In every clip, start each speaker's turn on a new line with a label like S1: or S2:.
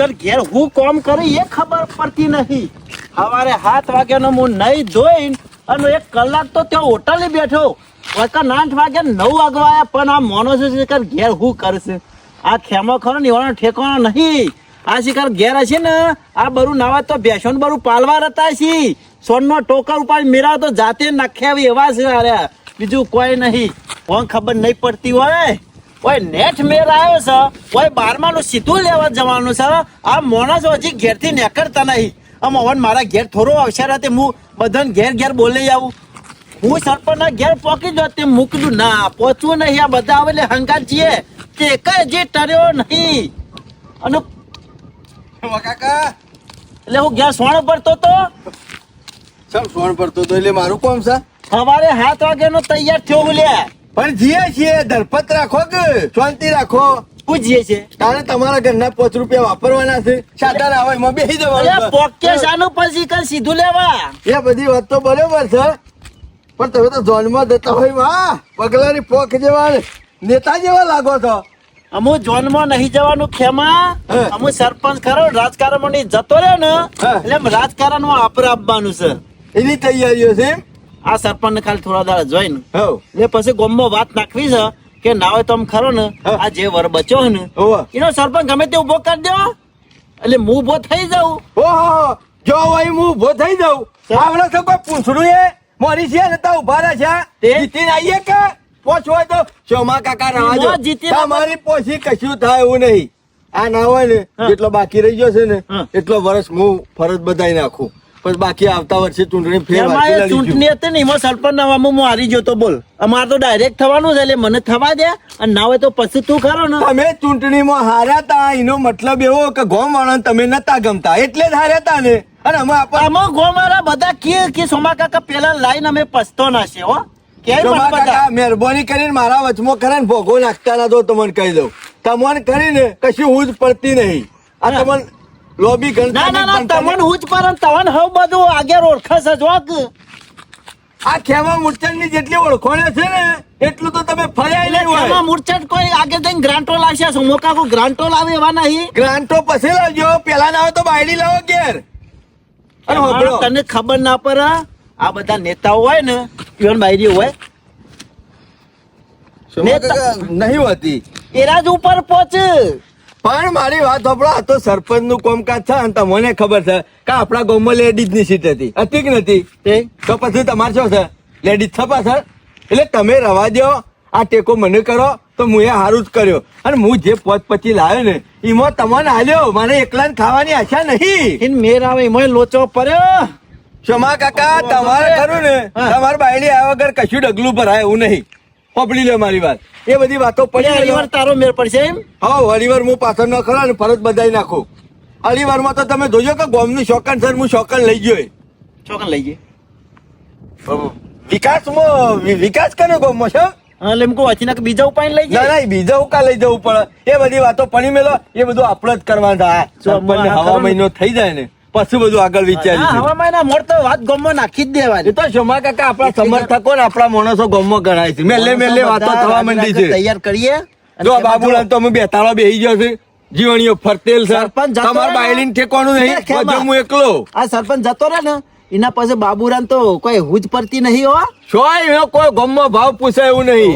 S1: શિખર ઘેર હું કોમ કરી એ ખબર પડતી નહીં. સવારે સાત વાગ્યાનો હું નહીં ધોઈને અને એક કલાક તો ત્યાં હોટલે બેઠો. વળકા આઠ વાગ્યા નવ વાગવા આયા, પણ આ મોનો છે શિખર ઘેર હું કરશે? આ ખેમો ખરો ને એવાનો નહીં. આ શિખર ઘેર હશે ને, આ બરું નાવા તો ને બરું પાલવા રહેતા છે. સોનનો ટોકર ઉપર મેરા તો જાતે નાખ્યા એવા છે અરે બીજું કોઈ નહીં. કોણ ખબર નહીં પડતી હોય. ઓય નેટ મેર આવ્યો છે. ઓય બારમાનું સીધું લેવા જવાનું છે. આ મોણસ હજી ઘેરથી નીકળતા નહીં. આમ મોહન મારા ઘેર થોડો આવશે રાતે હું બધાને ઘેર ઘેર બોલી આવું. હું સરપંચના ઘેર પહોંચી જો તે મૂકલું ના પહોંચવું નહીં. આ બધા આવે એટલે હંકાર છીએ. તે કઈ જે ટર્યો નહીં. અને
S2: કાકા.
S1: એટલે હું ઘેર સોણ ભરતો તો?
S2: સમ સોણ પડતો તો? એટલે મારું કોમ છે?
S1: સવારે સાત વાગ્યાનો તૈયાર થયો હું લે.
S2: પણ જીએ છીએ ધરપત રાખો કે શાંતિ રાખો?
S1: પૂછીએ છે
S2: તારે તમારા ઘરના પાંચ રૂપિયા વાપરવાના છે. સાદા આવે એમાં બેસી જવાનું
S1: પોકે શાનું પછી કર સીધું લેવા.
S2: એ બધી વાત તો બરોબર છે. પણ તમે તો જોનમાં દેતા હોયમાં પગલાની પોખ જેવા નેતા જેવા લાગો છો.
S1: અમુ જોનમાં નહીં જવાનું ખેમા.
S2: અમુક
S1: અમુ સરપંચ ખરો રાજકારણ જતો રહ્યો ને. એટલે રાજકારણમાં આપરે આપવાનું છે.
S2: એની તૈયારીઓ છે એમ?
S1: આ સરપંચ ને ખાલી થોડા દાડા જોઈને. ને પછી ગામમાં વાત નાખવી છે કે ના હોય તો ખરો ને. આ જે વર બચ્યો ને. એનો સરપંચ ગમે તે ઊભો કરી દો એટલે હું ઊભો થઈ જાઉં.
S2: ઓહો જો હોય હું ઊભો થઈ જાઉં. આવડે તો કોઈ પૂછડું એ. મોરી છે ને તા ઊભા રહે છે.
S1: તે?
S2: જીતીને આવીએ કે? પોચ હોય તો શોમા કાકા રવા
S1: એમાં
S2: દો
S1: જીતીને
S2: તમારી પોછી કશું થાય એવું નહીં. આ ના હોય ને. જેટલો બાકી રહી ગયો છે ને એટલો વર્ષ હું ફરજ બધાઈ નાખું. પછી બાકી આવતા વર્ષે ચૂંટણી ફેર.
S1: ચૂંટણી હતી ને એમાં સરપંચ ના હું હારી જતો બોલ. અમારે તો ડાયરેક્ટ થવાનું છે એટલે મને થવા દે અને ના હોય તો પછી તું ખરો ને.
S2: તમે ચૂંટણીમાં હાર્યા તા એનો મતલબ એવો કે ગોમ વાળા તમે નતા ગમતા. એટલે જ હાર્યા તા ને. અને અમે અમે
S1: આમાં ગોમારા બધા કે કે સોમા કાકા પેલા લાઈન અમે પસ્તો ના છે હો. કે
S2: મહેરબાની કરીને મારા વચમાં કરે ને ભોગો નાખતા ના દો તમને કહી દઉં. તમને કરીને કશું હું જ પડતી નહીં. આ તમને લોબી ગણતા
S1: ના ના તમને હું જ પર તવન હવ બધું આગળ ઓળખે છે જો
S2: આ ખેમા મૂર્છનની જેટલી ઓળખોણે છે ને એટલું તો તમે ફર્યા નહીં હોય.
S1: એમાં મૂર્છટ કોઈ આગળ જઈને ગ્રાન્ટો લાવશે શું મોકા કો ગ્રાન્ટો લાવે એવા નહીં?
S2: ગ્રાન્ટો પછી લાવજો પેલા ના હોય તો બાયડી લાવો ઘેર. અને
S1: તને ખબર ના પડે આ બધા નેતાઓ હોય ને પીવન બાયરી હોય.
S2: નહીં હોતી.
S1: એરાજ ઉપર પહોંચ.
S2: પણ મારી વાત આપણો આ તો સરપંચનું કામકાજ છે અને તમને ખબર છે કે આપણા ગામમાં લેડીઝની સીટ હતી. હતી કે નથી?
S1: તે
S2: તો પછી તમારે શું છે? લેડીઝ છે પાછળ? એટલે તમે રવા દો આ ટેકો મને કરો તો હું એ સારું જ કર્યો. અને હું જે પોત પછી લાવ્યો ને એમાં તમને હાલ્યો મારે એકલા ખાવાની આશા નહીં.
S1: ઇન મેર આવે એમાં લોચો પડ્યો.
S2: ક્ષમા કાકા તમારે ખરું ને? તમારે બાયડી આવ્યા વગર કશું ડગલું ભરાય એવું નહીં. પકડી લે મારી વાત. એ બધી વાતો પડી
S1: અઢી તારો મેર પડશે એમ?
S2: હા હરિવાર હું પાછળ ન ખરા ને ફરજ બધાઈ નાખું. અઢીવારમાં તો તમે જોજો કે ગોમનું શોકન સર હું શોકન લઈ ગયો
S1: શોકન લઈ ગયો.
S2: વિકાસમાં વિકાસ કરે ગોમમાં છે?
S1: એટલે એમ કહું અચાનક બીજા ઉપાય લઈ જાય?
S2: ના બીજા હું લઈ જવું પડે. એ બધી વાતો પડી મેલો એ બધું આપણે જ કરવાનું થાય. હવા મહિનો થઈ જાય ને. પછી બધું આગળ વિચારીશું
S1: હવામાં ના મોડ તો વાત ગમમાં નાખી જ દેવાની.
S2: તો શોમા કાકા આપણા સમર્થકો ને આપણા માણસો ગોમમાં ગણાય છે. મેલે મેલે વાતો થવા માંડી છે.
S1: તૈયાર કરીએ.
S2: જો બાબુલાલ તો અમે બેતાળો બેહી ગયો છે. જીવણીઓ ફરતેલ
S1: સરપંચ
S2: તમારે
S1: રહે ને?
S2: બાયડીને ઠેકવાનું નહીં. હું એકલો.
S1: આ સરપંચ જતો રહે ને એના પાસે બાબુરાન તો કોઈ હુજ પડતી નહીં હો.
S2: છોય કોઈ ગમમાં ભાવ પૂછાય એવું નહીં.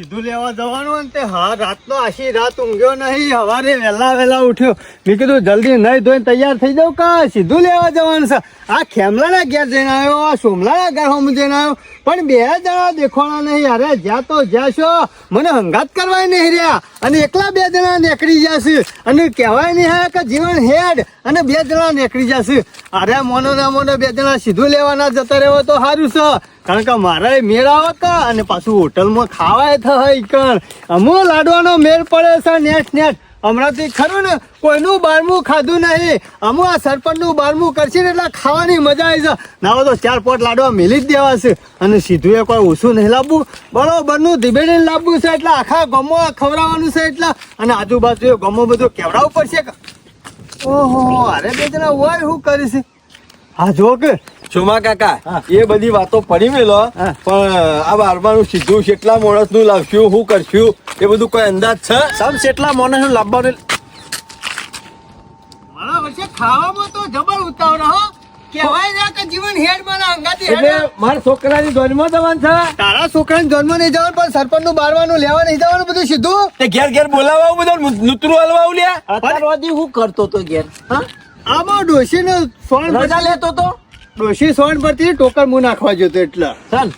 S3: સીધું લેવા જવાનું ને તે હા, રાતનો આશી રાત ઊંઘ્યો નહીં, સવારે વહેલા વહેલા ઉઠ્યો. મેં કીધું, જલ્દી નહીં ધોઈને તૈયાર થઈ જાઉં કા? સીધું લેવા જવાનું છે. આ ખેમલાના ઘેર જઈને આવ્યો, આ સોમલાના ઘર હોમ જઈને આવ્યો. પણ બે જણા દેખવાના નહીં, અરે જ્યાં તો જ્યાં છો. મને હંગાત કરવાય નહીં રહ્યા. અને એકલા બે જણા નીકળી જશે. અને કહેવાય નહીં હા કે જીવન હેડ. અને બે જણા નીકળી જશે. અરે મોનો ના મોનો બે જણા સીધું લેવાના જતા રહેવો તો સારું છે. કારણ કે મારે મેળ આવે કા અને પાછું હોટલમાં ખાવાય થાય કણ અમુ લાડવાનો મેળ પડે છે નેટ નેટ. હમણાંથી ખરું ને, કોઈનું બારમું ખાધું નહીં. અમુ આ સરપંચનું બારમું કરશે ને એટલે ખાવાની મજા આવી છે ના હોય તો ચાર પોટ લાડવા મેલી જ દેવા છે. અને સીધું એ કોઈ ઓછું નહીં લાવવું. બરોબરનું ધીબેડીને લાવવું છે એટલે આખા ગમો ખવડાવવાનું છે એટલે. અને આજુબાજુ ગમો બધું કેવડાવવું પડશે ઓહો, અરે બે જણા હોય, શું કરીશ? હા જો કે
S2: સોમા કાકા એ બધી વાતો પડી મેલો પણ આ બારમાનું સીધું કેટલા માણસનું લાવશું શું કરશું એ બધું કોઈ અંદાજ છે?
S1: સમ કેટલા મોને લાવવાનું
S3: ખાવામાં તો જબર ઉતાવળ હો. કહેવાય ના કે જીવન હેડમાં અંગાતી
S2: એટલે મારા છોકરાની જન્મ જવાનું છે?
S3: તારા છોકરાને જન્મ નહીં જવાનું પણ સરપંચનું બારવાનું લેવા નહીં જવાનું બધું સીધું?
S2: તે ઘેર ઘેર બોલાવવા બધું નૂતરું હલવાવું લ્યા.
S1: અત્યાર સુધી હું કરતો તો ઘેર હા?
S3: આમાં ડોશી નો
S1: સ્વર્ણ લેતો તો?
S3: ડોશી સોન પરથી ટોકર મું નાખવા જતો એટલે.
S1: ચાલ.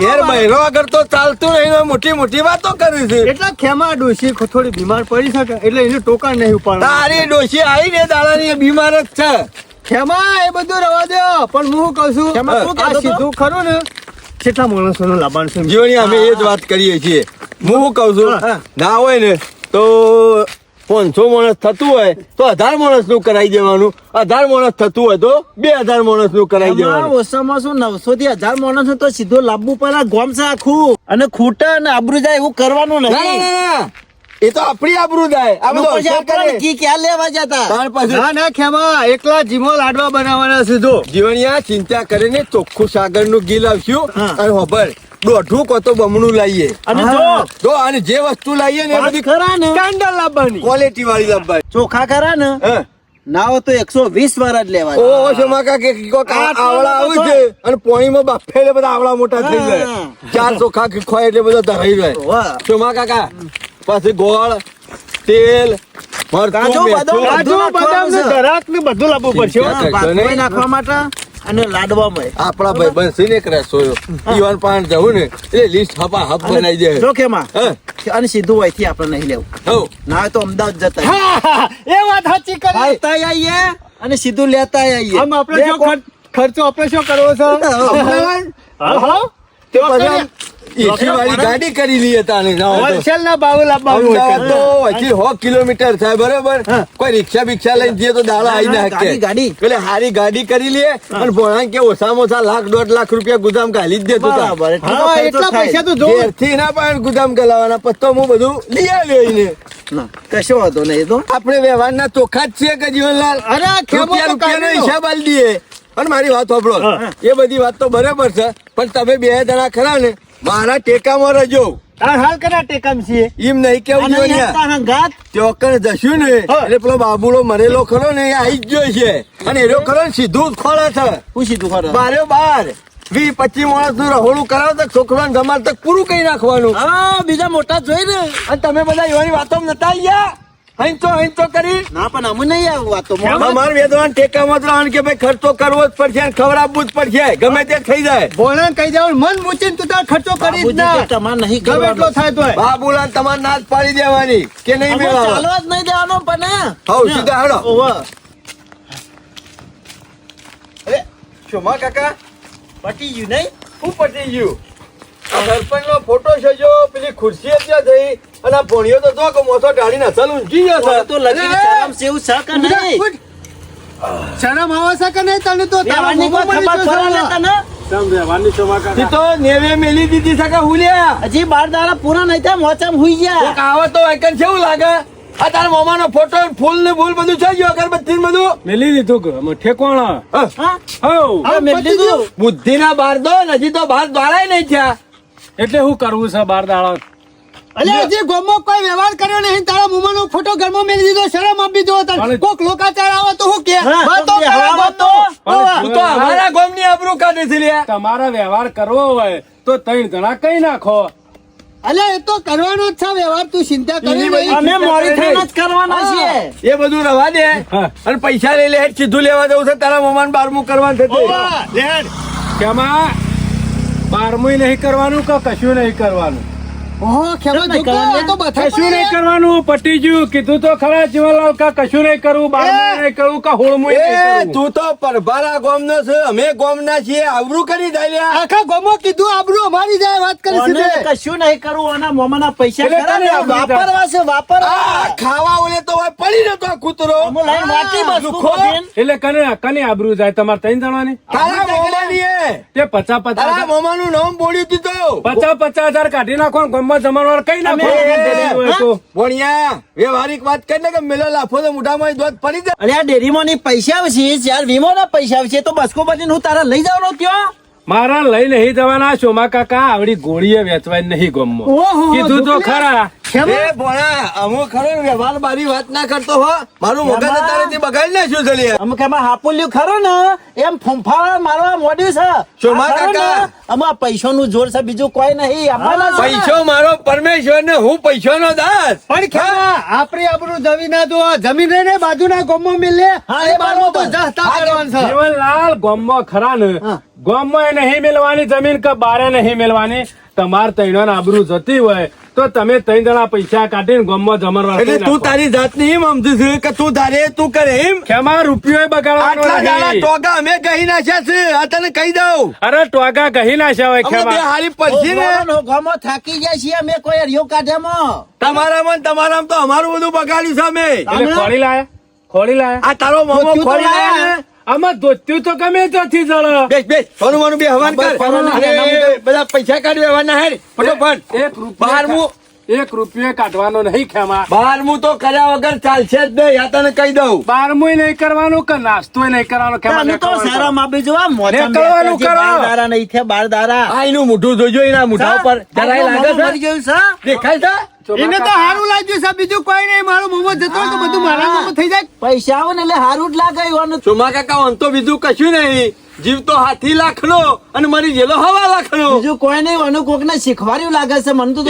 S2: ઘેર
S3: બા-
S2: બૈરો તો ચાલતું નહીં મોટી મોટી વાતો કરી છે.
S3: એટલા ખેમા ડોશી થોડી બીમાર પડી શકે એટલે એનું ટોકર નહીં ઉપાડવા.
S2: તારી ડોશી આવી ને દાડાની એ બીમાર જ છે.
S3: ખેમા એ બધું રવા દો. પણ હું કહું છું? આ સીધું ખરું ને કેટલા માણસો નું લાભાંશ
S2: જીવણી અમે એ જ વાત કરીએ છીએ. હું શું કહું છું? ના હોય ને તો પાંચસો માણસ થતું હોય તો અઢાર માણસનું કરાવી દેવાનું. અઢાર માણસ થતું હોય તો બે હજાર માણસનું કરાવી દેવાનું.
S1: ઓછામાં શું નવસો થી હજાર માણસો તો સીધો લાંબુ પેલા ગોમ છે આખું. અને ખૂટા અને આબરૂ જાય એવું કરવાનું
S2: ના, ના,
S1: નહીં.
S2: ના, ના. એ તો આપણી આબરૂ જાય. આ બધો
S1: ક્યાં લેવા જતા?
S3: ના ના ખેમા એકલા જીમો લાડવા બનાવવાના સીધો.
S2: જીવણિયા ચિંતા કરીને ચોખ્ખું સાગરનું ગીલ આવશું અને હોબર દોઢું કો તો બમણું લાવીએ
S1: અને. જો.
S2: જો અને જે વસ્તુ લાવીએ ને એ બધી
S1: ખરા ને.
S3: સ્ટાન્ડર્ડ લાવવાની.
S2: ક્વોલિટી વાળી લાવવાની.
S1: ચોખા ખરા ને?
S2: હા.
S1: તો એકસો વીસ વાર જ લેવા
S2: ઓ શોમાકા કે કોક આ- આવળા
S1: બધો
S2: આવું છે અને પોણીમાં બાફે એટલે બધા આવળા મોટા થઈ જાય. ચાર ચોખા ખોય એટલે બધા ધરાઈ જાય. શોમા કાકા? પછી ગોળ તેલ મરચું,
S3: બધું.
S1: નાખવા માટે અને લાડવામાં
S2: આપણા ભાઈ બનશે ને ક્રેશ રસોયો ઈવન પાન જવું ને એટલે લિસ્ટ હપા હપ બનાવી દે
S1: જોકે
S2: માં
S1: અને સીધું અહીંથી આપણે નહીં લેવું. ના તો અમદાવાદ જતા
S3: એ વાત સાચી કરી.
S1: આવીએ અને સીધું લેતા આવીએ.
S3: આમ આપણે જો ખર્ચો આપણે શું કરવો છે?
S2: અમદાવાદ?
S3: હા, હા.
S2: તે પછી એસી વાળી ગાડી કરી લઈએ તાને ના હોય તો.
S3: હોલસેલ ના ભાવે લાવવાનું હોય
S2: તો. હજી સો કિલોમીટર થાય બરોબર? કોઈ રિક્ષા બિક્ષા લઈને જઈએ તો દાડા આવી ના
S1: ગાડી, ગાડી.
S2: એટલે હારી ગાડી કરી લઈએ અને ભોળા કે ઓછામાં ઓછા લાખ દોઢ લાખ રૂપિયા ગુદામ ગાલી જ દેતો
S3: હા એટલા
S1: થાય.
S3: પૈસા તો જો
S2: ઘેરથી ના પણ ગુદામ ગલાવાના પત્તો હું બધું લઈ આવ્યો એને.
S1: કશો વાંધો નહીં આપડે તો.
S2: આપણે વ્યવહારના ચોખ્ખા જ છીએ કે જીવનલાલ?
S3: અરે
S2: રૂપિયા રૂપિયાનો હિસાબ આલી દઈએ. અને મારી વાત સાંભળો. એ બધી વાત તો બરાબર છે પણ તમે બે જણા ખરા ને મારા ટેકામાં
S3: રજો હાલ કના ટેકામ છીએ?
S2: એમ નહીં કેવું
S1: અને
S2: જીવનિયા.
S1: હેતા હંગાત
S2: ચોકણ જશું ને એટલે પેલો બાબુલો મરેલો ખરો ને એ આવી જ ગયો છે. અને એનો ખરો ને સીધું જ ખોળે છે.
S1: પૂછી તું ખરો
S2: બારે બાર. વી પચી માણસનું રહોડું કરાવો તો છોકરાને જમાર તક પૂરું કઈ નાખવાનું.
S1: હા બીજા મોટા જોઈ ને.
S2: અને તમે બધા એવાની વાતો નતા ગયા? હંચો હંચો કરી.
S1: ના પણ અમે નહીં આવું. વાતો
S2: અમાર વેદવાન ટેકામાં જ રહેવાનું કે ભાઈ ખર્ચો કરવો જ પડશે અને ખવડાવવું જ પડશે. ગમે તે થઈ જાય.
S3: ભોળાને કહી દેવાનું મન મૂચીને તું તાર ખર્ચો કરી જ ના.
S1: તમાર નહીં
S3: ગમે એટલો થાય તો
S2: બાબુલા તમાર નાચ પાડી દેવાની કે નહીં મેળવા
S1: ચાલવા જ નહીં દેવાનો પણ
S2: હઉ, સીધા હેડો. અરે શોમા કાકા?
S1: પટી ગયું નહીં?
S2: હું પટી ગયું? દર્પણ સરપંચ નો ફોટો છે જો પેલી ખુરશી ત્યાં જઈ અને આ ભણ્યો તો તો કે મોસો ઢાળીને અસલ ઊંઘી ગયો છે.
S1: તો લગી શરમ સેવું છે કે નહીં?
S3: શરમ આવે છે કે નહીં? તને તો તારા
S1: વ્યવહારની કોઈ ખબર
S3: મળી
S1: ખરા
S3: જશે.
S1: લેતા ને?
S2: ઈ તો નેવે મેલી દીધી છે કે હુલ્યા
S1: હજી બાર દાડા પૂરા નહીં થયા મોચામ હુઈ ગયા.
S2: કોક તો એકન કેવું લાગે? આ તારા મોમાનો ફોટો ફૂલ ને ફૂલ બધું છે ગયો અગરબત્તી બધું?
S4: મેલી દીધું કે અમે ઠેકવાણા.
S2: હા.
S1: હા? લીધું?
S2: બુદ્ધિના બાર દો હજી તો બાર દ્વારાય નહીં થયા.
S4: એટલે શું કરવું છે બાર દાડા?
S3: અલ્યા. હજી ગોમો કોઈ વ્યવહાર કર્યો નહીં તારા મુમાનો ફોટો ઘરમાં મેલી દીધો શરમ આપી દો તને કોક લોકાચાર આવે તો હું કે? વાતો વાતો.
S2: તું તો અમારા ગામની અબરૂ કાઢી છે લે.
S4: તમારા વ્યવહાર કરવો હોય તો ત્રણ જણા કઈ નાખો.
S3: અલે એ તો કરવાનો જ છે વ્યવહાર તું ચિંતા કરી
S2: એની
S1: અમે મોરી થઈને જ કરવાના છીએ.
S2: એ બધું રવા દે. અને પૈસા લઈ લે સીધું લેવા જવું છે તારા મમાન બારમું કરવાનું થતું
S4: કેમાં? બારમું નહીં કરવાનું કે કશું નહીં કરવાનું? કશું નહીં કરવાનું પટી ગયું કીધું તો ખરા જીવનલાલ કા કશું નહીં કરવું બારમું નહીં કરવું કે હોળમું
S2: એ તું તો પરભારા ગામનો છે અમે ગામના છીએ આબરૂ કરી દે
S3: આખા ગોમો કીધું આબરૂ અમારી જાય વાત કરી
S1: કોને? કશું નહીં કરવું આના મોમાના પૈસા
S4: એટલે
S1: ખરા ને?
S4: તને આબરૂ
S1: વાપરવા છે વાપરવા.
S2: ખાવા ઓલે તો પડી રહ્યો કૂતરો.
S4: એટલે કને કને આબરૂ જાય? તમારે ત્રણ જણાની?
S2: તારા મોમાની
S4: તે પચાસ પચાસ
S2: મોમા મોમાનું નામ બોલ્યું તું તો.
S4: પચાસ પચાસ હજાર કાઢી નાખો ને ગામમાં જમાડવા કઈ નાખો.
S2: ભણ્યા વ્યવહારિક વાત કરીને કે મેલો લાફો તો મોઢામાં દોધ પડી જાય.
S1: અરે આ ડેરીમાં ની પૈસા આવશે ચાર વીમો ના પૈસા આવશે તો બસકો પછી હું તારા લઈ જવાનો કયો?
S4: મારા લઈ નહીં જવાના શોમા કાકા આવડી ગોળીએ વેચવાય નહીં
S3: ગમો.
S4: કીધું તો ખરા.
S2: ખરો ને ના
S1: ને ને, જોર છે બીજું કોઈ નહીં ને.
S2: પૈસો મારો પરમેશ્વર ને હું પૈસો નો દાસ.
S3: પણ આપડે આપણી જમીન ના દો જમીન રહીને બાજુના ગામમાં મિલે
S1: હા,
S3: એ
S1: એ
S3: બારમાં તો
S1: બરોબર.
S3: જસ્તા
S1: હા,
S3: કરવાનું છે.
S4: જીવનલાલ ગોમમાં ખરા ને.
S1: ગોમો
S4: ગોમમાં એ નહીં મેળવાની જમીન કે બારે નહીં મેળવાની તમાર તૈણ આબરૂ જતી હોય તો તમે ત્રણ જણા પૈસા કાઢીને ગોમમાં જમણવાર
S2: એટલે તું. તારી જાતની એમ સમજુ છું કે તું તારે તું કરે એમ?
S4: ખેમા રૂપિયો બગાડવાનો
S2: આટલા ટોગા અમે કહી નાખ્યા છે આ તને કહી દઉં.
S4: અરે ટોગા કહી નાખ્યા હોય
S2: અમે બે હારી પડશે ને.
S1: ગમો થાકી ગયા છીએ અમે કોઈ હરિયો કાઢ્યામાં
S2: તમારામાં ને તમારામાં તો અમારું બધું બગાડ્યું છે અમે.
S4: એટલે ખોળી લાયા ખોળી લાયા.
S2: આ તારો મોમો ખોળી
S3: લાયા.
S4: આમાં ધોત્યું તો ગમે ત્યાંથી જળ
S2: બેસ બેસ સોનું મોનું બે હવાન કર. બધા પૈસા કાઢી લેવાના હેડ ફટોફટ.
S4: એક રૂપિયો એક રૂપિયો કાઢવાનો નહીં ખેમા.
S2: બારમું તો કર્યા વગર ચાલશે જ નહીં આ તને કહી દઉં.
S4: બારમું નહીં કરવાનું કે નાસ્તો નહીં કરવાનો ખેમા
S1: તો
S4: સારા
S1: શરમ આપી જો આ
S4: નીકળવાનું કરો.
S1: દારા નહીં છે બાર દારા.
S2: આ એનું મોઢું જોજો એના મોઢા ઉપર જરાય લાગે
S1: મોઢું મરી
S2: છે
S1: ગયું છે
S2: દેખાય છે?
S3: એને તો સારું લાગ્યું છે બીજું કોઈ નહીં મારું મોમો જતો તો બધું મારા મોમો થઈ જાય.
S1: પૈસા આવે ને એટલે સારું જ લાગે એવાનું.
S2: સોમા કાકા આમ તો બીજું કશું નહીં. જીવ તો હાથી લાખનો અને મરી જેલો હવા લાખનો
S1: બીજું કોઈ નહીં અનુ કોક ને શીખવાડ્યું લાગે છે મને તો.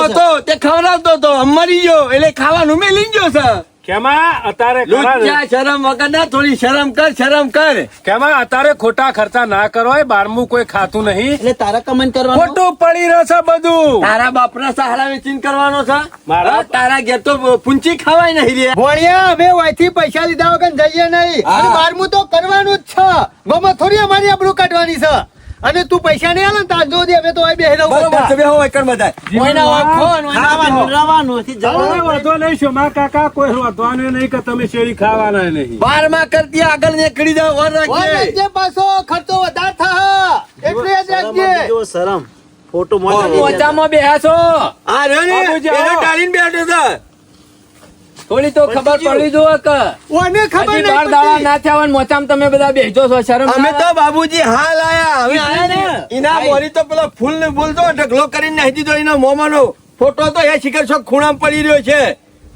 S2: હતો તે ખવડાવતો હતો મરી ગયો એટલે ખાવાનું મેલી ગયો છે
S4: ખેમા અત્યારે ખરા
S2: લુચ્ચા શરમ વગર ના થોડી શરમ કર શરમ કર.
S4: કેમાં? અત્યારે ખોટા ખર્ચા ના કરો બારમું કોઈ ખાતું નહીં.
S1: એટલે તારે કમેન્ટ કરવાનું?
S4: ખોટું પડી રહેશે બધું.
S2: તારા બાપના સહારા વેચીને કરવાનો છે?
S4: મારા-
S2: તારા ઘેર તો પૂંચી ખાવાય નહીં રે.
S3: ભોળિયા અમે વયથી પૈસા લીધા વગર જઈએ નહીં. બારમું તો કરવાનું જ છે. ગોમાં થોડી અમારી આબરૂ કાઢવાની છે. અને તું પૈસા નહીં આલે તાર દે અમે તો આ બેહી રહું.
S2: બરોબર છે બેહો કર બધા કોઈના હોય ફોન,
S1: ખાવાનું રવાનું નથી જવાનું
S4: વાંધો નહીં માં કાકા કોઈ વાંધવાનું નહીં કે તમે શેરી ખાવાના નહીં.
S2: બારમાં કરતી આગળ નીકળી જાવ વર રાખજે.
S3: જે પાછો ખર્ચો વધારે થા એટલે જ
S1: શરમ
S3: રાખજે.
S1: શરમ. ફોટો મોટા લઈ
S5: બેહા છો
S2: આ રહ્યો ને એને ટાળીને બેઠો છે.
S5: થોડી તો ખબર પડવી જોઈએ કે
S3: ઓને ખબર
S5: હજી બાર
S3: નહીં
S5: દાડા ના થયા મોચામ તમે બધા બેસો છો શરમ
S2: અમે તો બાબુજી હાલ આયા. હવે આયા ને? ઇના મોરી તો પેલો ફૂલ ને ફૂલ તો ઢગલો કરીને નાખી દીધો એના મોમાનો ફોટો તો એ શિખર છો ખૂણામાં પડી રહ્યો છે.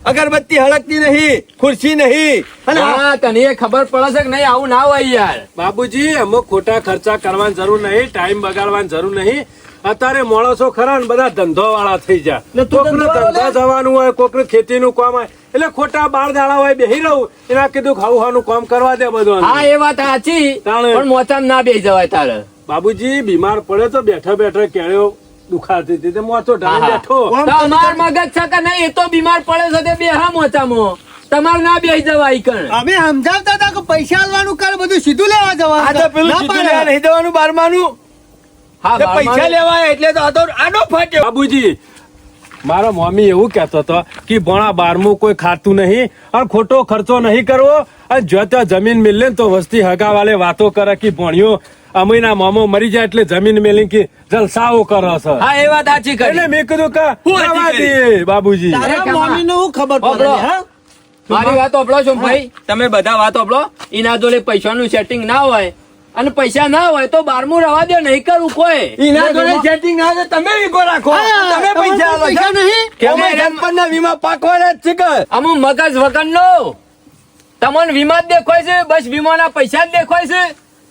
S2: અગરબત્તી હળકતી નહીં ખુરશી નહીં. અને
S5: હા તને એ ખબર પડે છે કે નહીં? આવું ના હોય યાર.
S4: બાબુજી અમુક ખોટા ખર્ચા કરવાની જરૂર નહીં ટાઈમ બગાડવાની જરૂર નહીં. અત્યારે માણસો ખરા ને બધા ધંધો વાળા થઈ જાય કોકને ધંધા જવાનું હોય કોકને ખેતીનું કામ હોય એટલે ખોટા બાર દાડા હોય બેહી રહું એના કીધું ખાવું ખાવાનું કામ કરવા દે બધું.
S5: હા એ વાત સાચી પણ મોચામાં ના બેસી જવાય તારે.
S4: બાબુજી બીમાર પડે તો બેઠા બેઠા કેળ્યો દુખાતી હતી મોચો ઢાળી બેઠો.
S5: તમાર મગજ છે કે નહીં એ તો બીમાર પડે છે તે બે હા મોચામાં. તમારે ના બેસી જવાય કણ.
S3: અમે સમજાવતા હતા કે પૈસા આલવાનું કર બધું સીધું લેવા
S2: જવા પેલું સીધું લેવા નહીં જવાનું બારમાનું.
S5: હા
S2: પૈસા લેવાય એટલે તો આ તો ફાટ્યો
S4: બાબુજી મારો મમ્મી એવું કહેતો હતો કે ભણા બારમું કોઈ ખાતું નહીં અને ખોટો ખર્ચો નહીં કરવો અને જો ત્યાં જમીન મિલે તો વસ્તી હગાવાલે વાતો કરે કે ભણ્યો. અમીના મામો મરી જાય એટલે જમીન મેલી કે જલસાઓ કરો છો.
S5: હા એ વાત સાચી કરી.
S4: એટલે મેં કીધું કે
S2: હું
S4: બાબુજી.
S1: તારા નું ખબર પડે હા?
S5: મારી વાત ઓપડો છો ભાઈ? તમે બધા વાત ઓપડો એના જોડે પૈસાનું સેટિંગ ના હોય. અને પૈસા ના હોય તો બારમું રવા દે નહીં કરું કોઈ.
S2: એના જોડે સેટિંગ ના તમે વીગો રાખો. તમે પૈસા
S3: પૈસા નહીં.
S5: કેમ
S2: અમે વીમા પાકવાના જ છે કે.
S5: અમુ મગજ વગરનો. તમને વીમા જ દેખાય છે બસ વીમાના પૈસા જ દેખાય છે.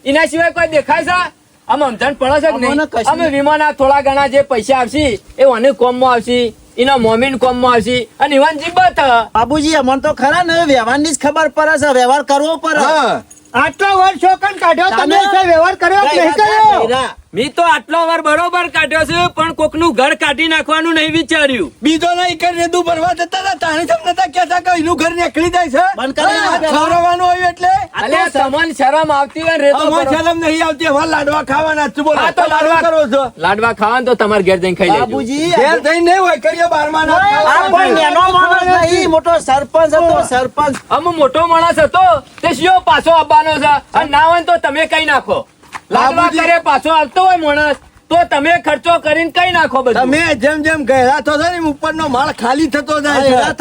S5: એના સિવાય કોઈ દેખાય છે? આમ સમજણ પડે છે કે નહીં?
S1: કશું
S5: અમે વીમાના થોડા ઘણા જે પૈસા આવશે એ મને કોમમાં આવશે એના મોમીન કોમમાં આવશે. અને ઇવાન જીબત.
S1: બાબુજી અમને તો ખરા ને વ્યવહારની જ ખબર પડે છે વ્યવહાર કરવો પડે.
S2: હા.
S3: આટલો વર્ષ શોકન કાઢ્યો તમે વ્યવહાર કર્યો કે નહીં કર્યા.
S5: મી તો આટલો વાર બરોબર કાઢ્યો છે પણ કોકનું ઘર કાઢી નાખવાનું નહીં વિચાર્યું.
S2: બીજો નહીં ઈકર રેદુ ભરવા જતા હતા તાણે તમને તા કહેતા કે એનું ઘર નીકળી જાય છે.
S1: કરી
S2: ખવડાવવાનું આવ્યું એટલે.
S5: અલે તમને શરમ આવતી હોય રેતો
S2: અમાર શરમ નહીં આવતી અમાર લાડવા ખાવાના છું બોલો.
S5: તો લાડવા
S2: કરો છો.
S5: લાડવા ખાવાનું તો તમાર ઘેર જઈને ખાઈ લેજો.
S1: બાબુજી
S2: ઘેર જઈને નહીં હોય કરીએ બારમાં ના
S1: આ પણ નેનો માણસ નહીં મોટો સરપંચ હતો સરપંચ.
S5: અમ મોટો માણસ હતો તે શિયો પાછો આવવાનો છે. અને ના હોય તો તમે કઈ નાખો. કરે પાછો આવતો હોય માણસ. તો તમે ખર્ચો કરીને કઈ નાખો બધું?
S2: તમે જેમ જેમ ગયા થતો ને ઉપરનો માળ ખાલી થતો જાય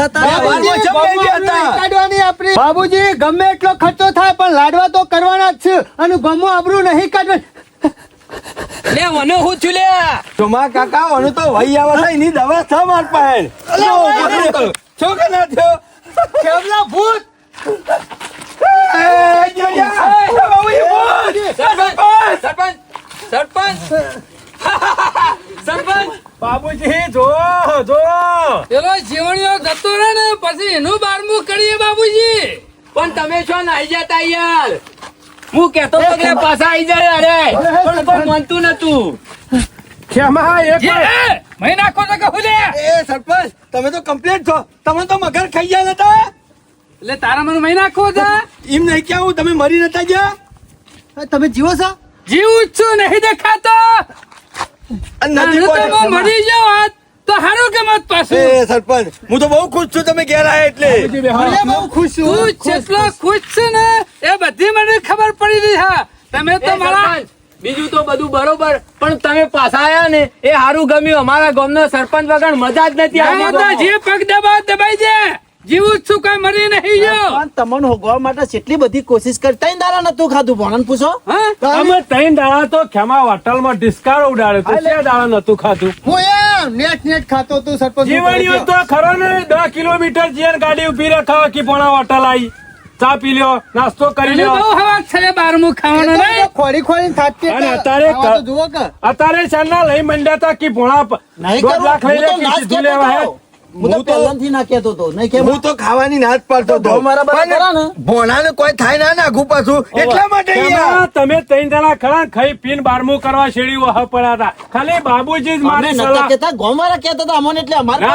S3: બાબુજી ગમે એટલો ખર્ચો થાય પણ લાડવા તો કરવાના જ છે. અને ગમો આબરૂ નહીં કાઢવા.
S5: લે મને હું છું લે.
S2: ચોમા કાકા ઓને તો વહી આવે છે એની દવા છે માર પાસે. છો કે ના થયો
S3: ખેમલા ભૂત?
S5: સરપંચ પણ તમે છો ને આઈ જતા યાર હું કેતો તો કે પાછા આઈ જાય અરે પણ કોઈ માનતું નતું
S4: ખેમા એક
S6: મહિના નાખો તો કહું દે
S2: એ સરપંચ તમે તો કમ્પ્લીટ છો. તમે તો મગર ખાઈ ગયા નતા?
S6: એટલે તારા મને મહી નાખો છે?
S2: એમ નહીં કેવું તમે મરી નતા ગયા?
S3: તમે જીવો છો?
S6: જીવું જ છું નહીં દેખાતો. મરી જાઉં હોત તો હારું કે મત પાછું?
S2: એ સરપંચ હું તો બહુ ખુશ છું તમે ઘેર આયા એટલે.
S3: બહુ ખુશ છું
S6: તું જેટલો ખુશ. છે ને એ બધી મને ખબર પડી રહી છે તમે તો મારા
S5: બીજું તો બધું બરોબર પણ તમે પાછા આયા ને એ સારું ગમ્યું. અમારા ગામનો સરપંચ વગર મજા જ નથી આવી
S6: જે પગ દબાવ દબાઈ જાય જીવું જ છું કઈ મરી નહીં ગયો.
S1: પણ તમને હોગવા માટે કેટલી બધી કોશિશ કરી ત્રણ દાડા નતું ખાધું ભણન પૂછો.
S4: તમે ત્રણ દાડા તો ખેમા હોટલમાં ડિસ્કાર ઉડાડ્યો તો ચાર દાડા નતું ખાધું.
S3: હું એ નેટ નેટ ખાતો તું સરપંચ
S4: જીવણીઓ તો ખરો ને દસ કિલોમીટર જીવન ગાડી ઊભી રખાવા કે પોણા હોટલ આવી. ચા પી લ્યો નાસ્તો કરી લ્યો.
S6: બહુ હવા છે બારમું ખાવાનું નહીં.
S3: ખોરી ખોરી થાકતી
S4: અને અત્યારે
S3: જુઓ કે.
S4: અત્યારે ચારના લઈ મંડ્યા તા કે ભોણા
S1: નહીં કરું
S4: લાખ લઈ લે કે સીધું લેવા હે.
S1: હું તો પહેલાથી ના કહેતો હતો નહીં કે
S2: હું તો ખાવાની ના જ પાડતો
S1: તો મારા બધા ખરા ને?
S2: કોઈ થાય ના નાખું પાછું. એટલા માટે
S4: તમે ત્રણ જણા ખરા ખાઈ પીને બારમું કરવા શેરી વહ પડ્યા હતા. ખાલી બાબુજી જ
S1: અમે
S4: સલાહ
S1: કહેતા ગોમારા કહેતા હતા અમને એટલે અમારી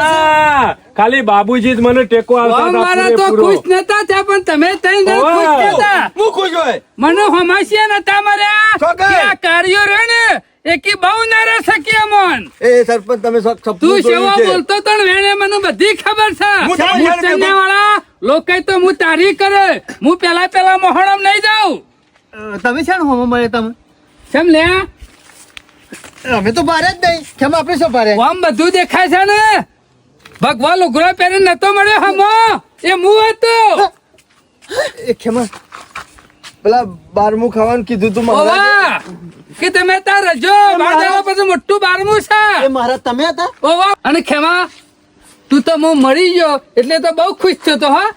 S4: ખાલી બાબુજી જ મને ટેકો આવતા હતા
S6: મારા તો ખુશ નતા થયા પણ તમે ત્રણ જણ ખુશ નતા.
S2: હું ખુશ હોય.
S6: મને હમાશિયા નતા મર્યા આ કાર્યો રહ્યો ને એકી બહુ નારાજ શકી અમોન.
S2: એ સરપંચ તમે
S6: તું સેવા બોલતો તણ વેણે મને બધી ખબર છે.
S2: જાણ
S6: વાળા લોકો તો હું તારી કરે. હું પેલા પેલા મોહણમ નહીં જાઉં.
S3: તમે છે ને હોમો મળે તમે?
S6: કેમ લે?
S3: અમે તો બારે જ નહીં. કેમ આપણે શું બારે?
S6: આમ બધું દેખાય છે ને? ભગવાન લુગડો પહેરે નતો મળ્યો હમો. એ હું હતો.
S2: એ ખેમા પેલા બારમું ખાવાનું કીધું તું મહારાજે.
S6: કે તમે ત્યાં રજો મારા પછી મોટું બારમું
S1: એ
S6: છે
S1: મારા તમે હતા?
S6: ઓવા અને ખેમા તું તો હું મરી ગયો એટલે તો બહુ ખુશ થયો તો હા?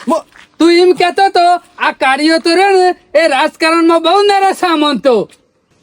S6: તું એમ કેતો તો આ કાર્યો તો રે ને એ રાજકારણમાં બહુ નરસ સામાન તો.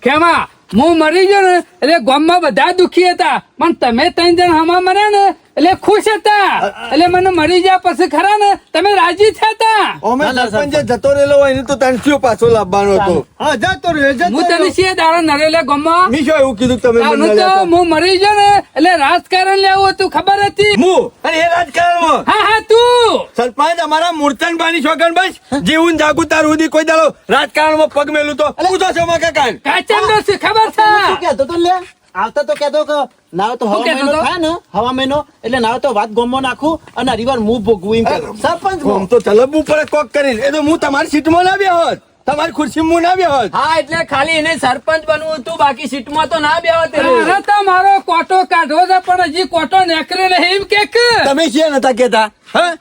S6: ખેમા હું મરી ગયો ને એટલે ગામમાં બધા દુખી હતા. પણ તમે ત્રણ જણ હમા મરે ને એટલે ખુશ હતા. એટલે મને મરી ગયા પછી ખરા ને તમે રાજી થયા હતા.
S2: અમે સરપંચે જતો રહેલો હોય ને તો તણસ્યો પાછો લાવવાનો હતો.
S3: હા જતો રહ્યો જતો
S6: હું તને
S3: રહ્યો.
S6: દાડા નરેલે ગમવા
S2: મી શું એવું કીધું તમે મને
S6: તો હું મરી ગયો ને એટલે રાજકારણ લેવું હતું ખબર હતી?
S2: હું? અને એ રાજકારણ
S6: હા હા તું.
S2: સરપંચ અમારા મૂર્તન બાની શોગન બસ. જીવન જાગુ તાર સુધી કોઈ દાડો રાજકારણમાં પગ મેલું તો. પૂછો છો મકા કાન
S6: કાચંડો છે ખબર છે?
S1: શું કહેતો તો લે. આવતા તો કેતો કે ના તો હવા મહિનો થાય ને હવા મહિનો એટલે નાવ તો વાત ગોમો નાખું અને હરિવાર મું ભોગવું એમ સરપંચ
S2: ગોમ તો ચલબવું પડે કોક કરીને એ તો હું તમારી સીટમાં ના બેહો હોત તમારી ખુરશીમાં ના બેહો હોત.
S5: હા એટલે ખાલી એને સરપંચ બનવું હતું બાકી સીટમાં તો ના બેહો હોત
S6: અરે તો મારો કોટો કાઢવો છે પણ હજી કોટો નેકરે નહીં એમ કે કે.
S2: તમે શિયા નતા કેતા હા?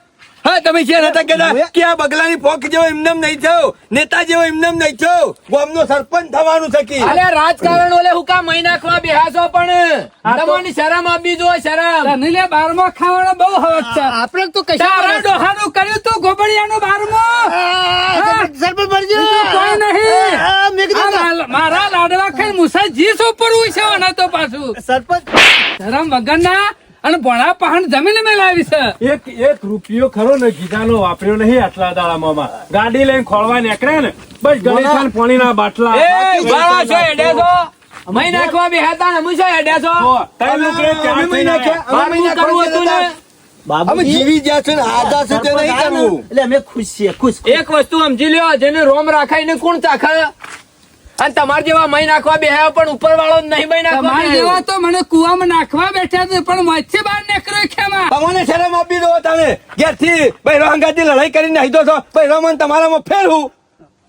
S2: હા તમે ક્યાં નતા કેતા કે આ બગલાની પોક જેવો એમનેમ નહીં થયો નેતા જેવો એમનેમ નહીં થયો. ગામનો સરપંચ થવાનું છે કે.
S5: અરે રાજકારણ ઓલે હુકા મહી નાખવા બેહાસો પણ? તમારી શરમ આપી જો શરમ.
S6: તને બારમો બારમાં ખાવાનો બહુ હવસ છે.
S3: આપણે તો કશું
S6: તારા ડોહાનું કર્યું તું ગોબડિયાનો બારમો?
S3: સરપંચ
S6: બનજો કોઈ નહીં. મારા લાડવા ખાઈ મુસા જીસ ઉપર છે આના તો પાછું.
S3: સરપંચ
S6: શરમ વગરના? અને ભણા પહાણ જમીન મેલાવી છે.
S4: એક એક રૂપિયો ખરો ને ગીધાનો વાપર્યો નહીં આટલા દાડામાં માં. ગાડી લઈને ખોળવા નીકળ્યા ને બસ ગણેશ પાણીના બાટલા.
S5: છો મહી નાખવા બેહાતા ને મુસો હતું ને?
S2: અમે જીવી ગયા છે ને આદા છે તે નહીં કરવું.
S1: એટલે અમે ખુશ છીએ ખુશ.
S5: એક વસ્તુ સમજી લ્યો જેને રોમ રાખાય ને કોણ ચાખે? અને તમારા જેવા મહી નાખવા બેહાયો પણ ઉપર વાળો નહીં મહી નાખવા
S6: તમારા જેવા તો મને કુવામાં નાખવા બેઠા છે પણ વચ્ચે બહાર નીકળ્યો ખેમા.
S2: તમને શરમ આપી દો તમે. ઘેરથી બૈરો હંગાથી લડાઈ કરીને નાહી દો છો. બૈરો મને તમારામાં ફેરવું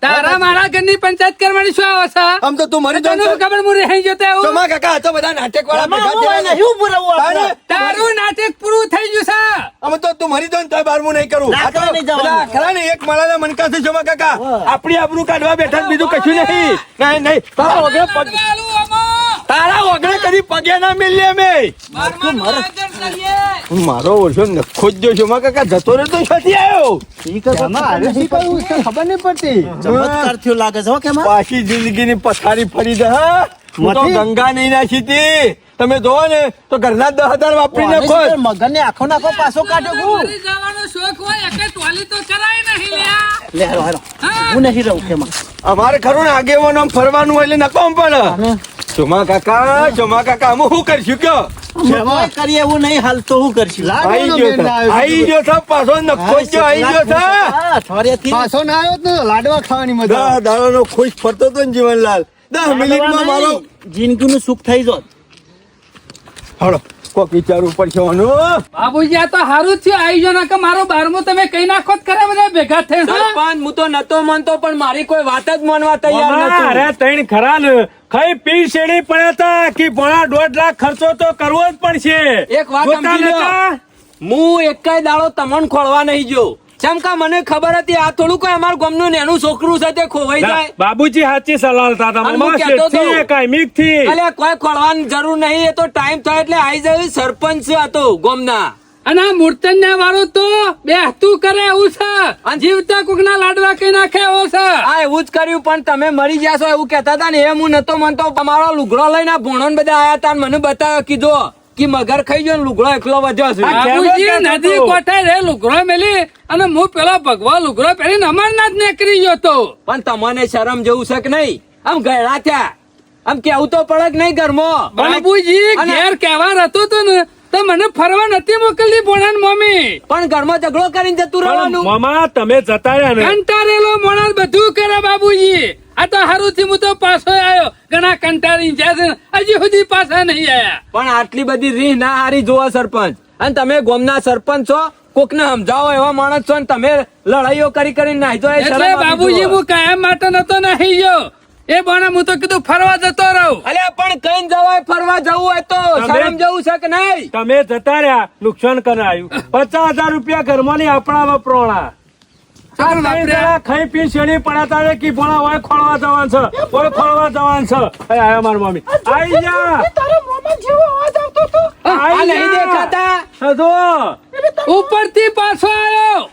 S6: તારા મારા ઘરની પંચાયત કરવાની શું આવે છે?
S2: આમ તો તું મરી જાવ
S6: ખબર હું રહી જતો એવું
S2: ચોમા કાકા તો બધા નાટક વાળા તારું
S6: નાટક પૂરું થઈ ગયું છે
S2: અમે તો તું મરી જાવ ને તોય બારમું નહીં કરું. આ તો
S1: લાકડા નહીં જવાનું.
S2: બધા ખરા ને એક માળાના મનકા છે ચોમા કાકા આપણી આબરૂ કાઢવા બેઠા બીજું કશું નહીં. નહીં નહીં. તારો વગર પગ તારા વગર કદી પગે ના મિલે અમે.
S6: બારમાનું આયોજન કરીએ.
S2: મારો ઓછો નખો જ જો કાકા જતો રે તો છતી આવ્યો.
S1: ખબર નહીં
S3: પડતી.
S1: ચમત્કાર થયો લાગે છે
S2: પાછી જિંદગીની પથારી ફરી દે હા. હું તો ગંગા નહીં નાખી હતી તમે જોવો ને તો ઘરના દસ હજાર વાપરી નાખો
S1: મગન ને આખો નાખો પાછો કાઢો હું.
S6: જવાનો શોખ હોય એકે ટોલી તો કરાય નહીં
S1: લે હાલો હાલો. હું. નહીં રહું કે
S2: અમારે ખરું ને આગેવાનો આમ ફરવાનું હોય એટલે નકોમ પણ. ચોમા કાકા ચોમા કાકા અમે શું કરશું કયો?
S1: કોઈ કરીએ એવું નહીં હાલ તો હું કરશું.
S2: આઈ
S3: લાડવાનો
S2: ગયો છે. પાછો નખો છે, ગયો છે
S3: પાછો ના આવ્યો તો લાડવા ખાવાની મજા.
S2: નો ખુશ ફરતો હતો ને જીવનલાલ. દસ મિનિટમાં મારો
S1: જિંદગીનું સુખ થઈ જોત.
S2: હળો કોક વિચારવું પડશે આનું.
S6: બાબુજી આ તો સારું થયું. આયોજન કે મારો બારમો તમે કઈ નાખો કરે બધા? ભેગા થઈ
S5: સરપંચ હું તો નતો માનતો પણ મારી કોઈ વાત જ માનવા તૈયાર
S4: મામા, અરે તૈણ ખરા ને ખાઈ પી શેડી પડ્યા તા. કે પોણા દોઢ લાખ ખર્ચો તો કરવો જ પડશે.
S5: એક વાત સમજી લો. હું એકાય દાડો તમન ખોળવા નહીં જો ચમ કા મને ખબર હતી આ થોડું કોઈ અમારું ગામનું નેનું છોકરું છે તે ખોવાઈ
S4: ના,
S5: જાય.
S4: બાબુજી સાચી સલાહ હતા.
S5: હું.
S4: કાયમિકથી.
S5: અલ્યા કોઈ ખોળવાની જરૂર નહીં એ તો ટાઈમ થાય એટલે આઈ જાય સરપંચ હતો ગામના.
S6: અને મૂર્તન ને વાળું તો બે હાથું કરે એવું છે.
S5: અને
S6: જીવતા કોક ના લાડવા કઈ નાખે એવો છે.
S5: આ એવું જ કર્યું પણ તમે મરી ગયા છો એવું કેતા હતા ને એમ હું નતો મનતો. તમારો લુગડો લઈને ભોણો બધા આયા હતા મને બતાવ્યો કીધો કે મગર ખાઈ ગયો લુગડો એકલો વધ્યો છે.
S6: નદી. કોઠે રે લુગડો મેલી અને હું પેલા ભગવા લુગડો પહેરીને અમરનાથ નીકળી ગયો તો.
S5: પણ તમને શરમ જેવું છે કે નહીં? આમ ગયા ત્યાં આમ કેવું તો પડે કે નહીં ઘરમાં?
S6: બાબુજી
S5: અને-
S6: ઘેર કહેવા રહેતો તો ને તો મને ફરવા નથી મોકલી બોણાન મમ્મી.
S5: પણ ઘરમાં ઝઘડો કરીને જતું રહેવાનું.
S4: મામા તમે જતા રહ્યા ને.
S6: કંટાળેલો મોણસ બધું કરે બાબુજી. આ તો હારું થી હું તો પાછો આવ્યો ઘણા કંટાળી ગયા છે હજી સુધી પાછા નહીં આયા.
S5: પણ આટલી બધી રીહ ના હારી જોવા સરપંચ. અને તમે ગોમના સરપંચ છો કોકને સમજાવો એવા માણસ છો ને તમે લડાઈઓ કરી કરી નાહી તો
S6: એટલે બાબુજી હું કાયમ માટે નતો નહીં ગયો. એ બોણા હું તો કીધું ફરવા જતો રહું.
S5: અરે પણ કઈ જવાય ફરવા જવું હોય તો?
S4: તમે-
S5: શરમ જવું છે કે નહીં?
S4: તમે જતા રહ્યા નુકસાન કરાયું. પચાસ હજાર રૂપિયા ઘરમાં ની આપણા વપરોણા
S6: સારું
S4: ત્રણ
S6: બાપરે.
S4: જણા ખાઈ પી શેરડી પડ્યા તા રે કે ભોળા હોય ખોળવા જવાન છે? હોય ખોળવા જવાન છે. અહીં આયા માર મમ્મી. આઈ જા.
S5: આ
S4: આઈ
S5: નહીં
S4: જા.
S5: દેખાતા.
S4: હા, જો
S6: ઉપરથી પાછો આવ્યો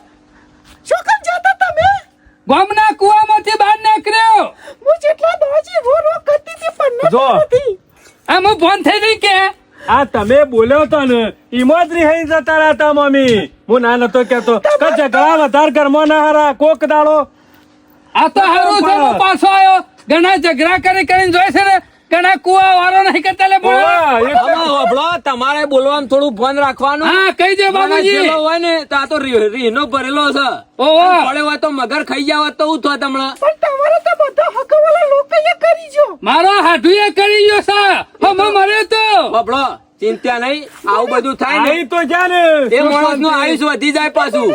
S6: શું કામ જતા તમે? ગામના કુવામાંથી બહાર નીકળ્યો.
S4: જો.
S6: આમ ફોન થઈ ગઈ કે
S4: આ તમે બોલ્યો તો ને. ઈમાં જ રિહાઈ જતા રહ્યા મમ્મી. હું ના નતો કેતો કે ઝઘડા વધારે ઘરમાં ના હારા કોક દાડો.
S6: આ તો હારું છે પાછો આવ્યો. ઘણા ઝઘડા કરી કરીને જોઈ છે ને ઘણા કુવા વારો નહીં કરતા લે બોલો.
S5: તમારે બોલવાનું થોડું ફોન રાખવાનું.
S6: હા કહી દે બાબુજી
S5: હોય ને તો આ તો રીનો ભરેલો છે.
S6: ઓહો.
S5: પડે હોય તો મગર ખાઈ જાવ તો હું થાય તમને
S6: મારો હાથુએ કરી ગયો સા હમો મરે તો.
S5: બબડો ચિંતા નહીં આવું બધું થાય
S4: નહીં તો જાને
S5: એ માણસનું આયુષ વધી જાય પાછું.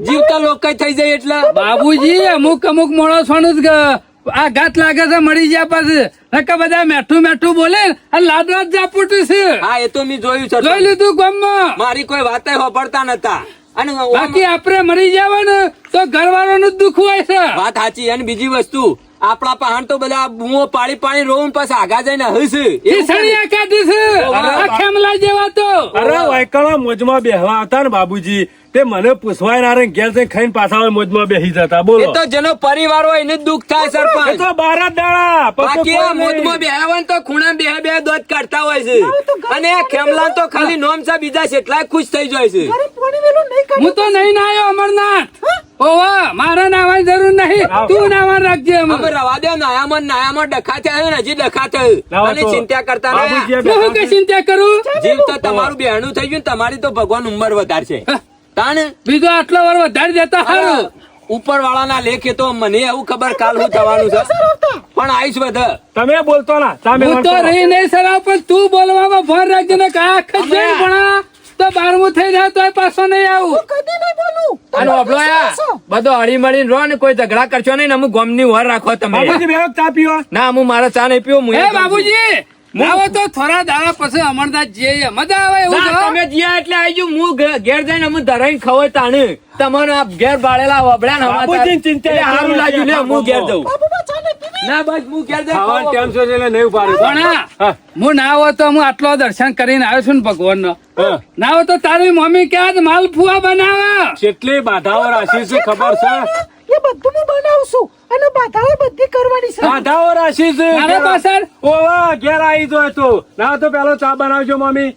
S5: જીવતા લોકો થઈ જાય એટલે.
S6: બાબુજી અમુક અમુક માણસોનું જ ગ- આ લાગે છે મળી ગયા પછી. નકા બધા મેઠું મેઠું બોલે ને આ લાડવા જાપુટું છે.
S5: હા એ તો મેં જોયું છે
S6: જોઈ લીધું ગામમાં.
S5: મારી કોઈ વાતે હોભળતા નતા. અને
S6: બાકી આપડે મરી જાવ ને તો ઘરવાળાનું નું દુઃખ હોય છે.
S5: વાત સાચી અને બીજી વસ્તુ આપણા પહાણ તો બધા બુઓ પાડી પાડી રોમ પાછા આગા જઈને હશે એ
S6: સળિયા કાઢી છે ખેમલા જેવા તો
S4: મોજમાં બેહવા હતા ને બાબુજી તે મને પૂછવાય ના રે ઘેર જઈને ખાઈને પાછા હોય મોજમાં બેસી જતા. બોલો.
S5: તો જેનો પરિવાર હોય એને દુઃખ થાય
S4: એ
S5: સરપંચ.
S4: તો બાર જ દાડા પછી
S5: બાકી આ મોજમાં બેહવા તો ખૂણા બે બે દોત કાઢતા હોય છે. અને આ ખેમલા તો ખાલી નોમ છે બીજા કેટલાય ખુશ થઈ જાય છે.
S6: હું તો નહીં નાયો અમરનાથ. ઓવા મારે નાવાની જરૂર નહીં. તું નાવા રાખજે
S5: અમે
S6: અમે
S5: રવા દે નાયામાં નાયામાં ડખા થયા ને હજી ડખા થયું અને ચિંતા કરતા
S6: હું કે ચિંતા કરું?
S5: જીવ તો તમારું બેહણું થઈ ગયું તમારી તો ભગવાન ઉંમર વધારે છે તાણ?
S6: બીજો આટલો વાર વધારી દેતા હારું.
S5: ઉપર વાળાના લેખ એ તો મને એવું ખબર કાલ હું થવાનું છે. પણ આવીશ બધા
S4: તમે બોલતો ના
S6: હું તો રહી નહીં સરાવ પણ તું બોલવામાં ભર રાખજે ને કે જ ભણા તો થઈ જાય તો પાછો નહીં આવું.
S5: અને ઓબલો યા, બધો હળી મળીને રહો ને કોઈ ઝઘડા કરશો નહીં ને અમુક ગોમની વર રાખો તમે.
S4: બાબુજી બે ચા પીવા
S5: ના હું મારા ચા નહીં પીવો હું
S6: એ. બાબુજી! આવો તો થોડા દાડા પછી અમરનાથ જઈએ મજા આવે એવું?
S5: તમે જ્યાં એટલે આવી ગયું હું ઘેર જઈને અમે ધરાઈને ખવાય તાણે. તમને આ ઘેર બાળેલા વબડા ને
S4: ચિંતા
S5: સારું લાગ્યું લે હું ઘેર જઉં. ના બસ હું ઘેર જઉં
S4: ખાવાનું ટેન્શન એટલે નહીં ઉપાડ્યું
S6: પણ
S4: હું.
S6: ના હોત તો હું આટલો દર્શન કરીને આવ્યો છું ને ભગવાન
S4: નો
S6: ના હોય તો તારી મમ્મી ક્યાં માલપુઆ બનાવે?
S4: કેટલી બાધાઓ રાશિ છે ખબર છે?
S1: એ બધું હું બનાવું છું. અને બાધાઓ બધી કરવાની છે.
S4: બાધાઓ રાશિ છે.
S6: મારા પાછળ?
S4: ઓવા ઘેર આવી જો તો. ના તો પેલો ચા બનાવજો મમ્મી.